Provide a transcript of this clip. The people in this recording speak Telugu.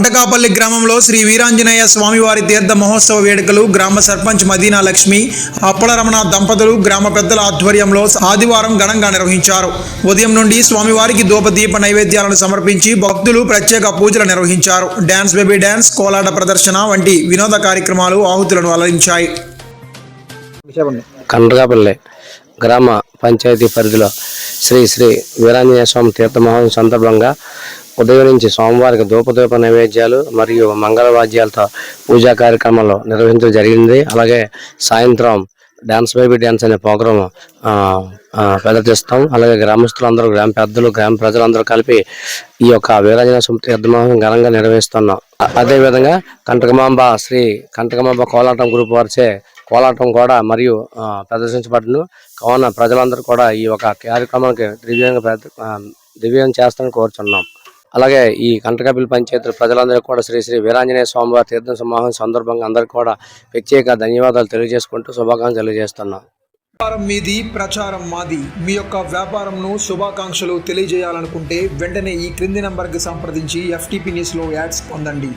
కంటకాపల్లి గ్రామంలో శ్రీ వీరాంజనేయ స్వామివారి తీర్థ మహోత్సవ వేడుకలు గ్రామ సర్పంచ్ మదీనా లక్ష్మి అప్పలరమణ దంపతులు గ్రామ పెద్దల ఆధ్వర్యంలో ఆదివారం ఘనంగా నిర్వహించారు. ఉదయం నుండి స్వామివారికి దీప నైవేద్యాలను సమర్పించి భక్తులు ప్రత్యేక పూజలు నిర్వహించారు. డ్యాన్స్ బేబీ డ్యాన్స్ కోలాట ప్రదర్శన వంటి వినోద కార్యక్రమాలు ఆహుతులను అలరించాయి. చెప్పండి కండ్రగాపల్లి గ్రామ పంచాయతీ పరిధిలో శ్రీ శ్రీ వీరాంజనేయ స్వామి తీర్థ మహోత్సవం సందర్భంగా ఉదయం నుంచి సోమవారికి ధూపదీప నైవేద్యాలు మరియు మంగళవాద్యాలతో పూజా కార్యక్రమాలు నిర్వహించడం జరిగింది. అలాగే సాయంత్రం డ్యాన్స్ బేబీ డ్యాన్స్ అనే ప్రోగ్రాం ఆ, ప్రదర్శిస్తాం అలాగే గ్రామస్తులందరూ గ్రామ పెద్దలు గ్రామ ప్రజలందరూ కలిపి ఈ యొక్క వీరాజన స్వామి ఘనంగా నిర్వహిస్తున్నాం. అదేవిధంగా కంటకమాంబ శ్రీ కంటకమాంబ కోలాటం గ్రూప్ వారిచే కోలాటం కూడా మరియు ప్రదర్శించబడును. కావున ప్రజలందరూ కూడా ఈ యొక్క కార్యక్రమానికి దివ్యంగా దివ్యం చేస్తారని కోరుచున్నాం. అలాగే ఈ కంటకపిల్లి పంచాయతీ ప్రజలందరికీ కూడా శ్రీ శ్రీ వీరాంజనేయ స్వామివారి తీర్థ సమాహం సందర్భంగా అందరికీ కూడా ప్రత్యేక ధన్యవాదాలు తెలియజేసుకుంటూ శుభాకాంక్షలు తెలియజేస్తున్నాం. వ్యాపారం మీది ప్రచారం మాది. మీ యొక్క వ్యాపారంను శుభాకాంక్షలు తెలియజేయాలనుకుంటే వెంటనే ఈ క్రింది నంబర్కి సంప్రదించి ఎఫ్టీపీ న్యూస్లో యాడ్స్ పొందండి.